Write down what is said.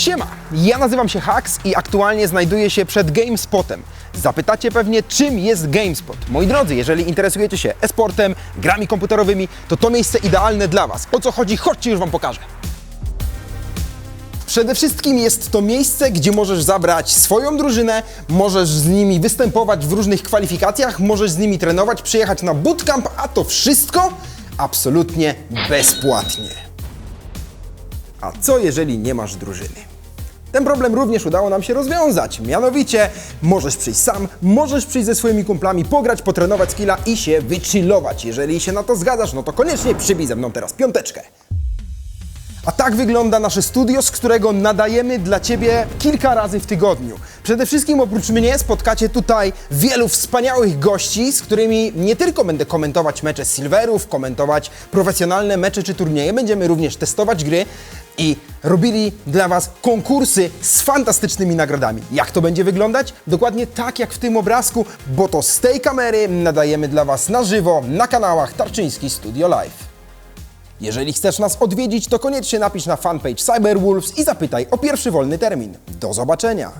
Siema, ja nazywam się Hax i aktualnie znajduję się przed GameSpotem. Zapytacie pewnie, czym jest GameSpot. Moi drodzy, jeżeli interesujecie się e-sportem, grami komputerowymi, to to miejsce idealne dla Was. O co chodzi? Chodźcie, już Wam pokażę. Przede wszystkim jest to miejsce, gdzie możesz zabrać swoją drużynę, możesz z nimi występować w różnych kwalifikacjach, możesz z nimi trenować, przyjechać na bootcamp, a to wszystko absolutnie bezpłatnie. A co jeżeli nie masz drużyny? Ten problem również udało nam się rozwiązać. Mianowicie możesz przyjść sam, możesz przyjść ze swoimi kumplami, pograć, potrenować skilla i się wychillować. Jeżeli się na to zgadzasz, no to koniecznie przybij ze mną teraz piąteczkę. A tak wygląda nasze studio, z którego nadajemy dla Ciebie kilka razy w tygodniu. Przede wszystkim oprócz mnie spotkacie tutaj wielu wspaniałych gości, z którymi nie tylko będę komentować mecze Silverów, komentować profesjonalne mecze czy turnieje, będziemy również testować gry i robili dla Was konkursy z fantastycznymi nagrodami. Jak to będzie wyglądać? Dokładnie tak jak w tym obrazku, bo to z tej kamery nadajemy dla Was na żywo na kanałach Tarczyński Studio Live. Jeżeli chcesz nas odwiedzić, to koniecznie napisz na fanpage Cyberwolves i zapytaj o pierwszy wolny termin. Do zobaczenia!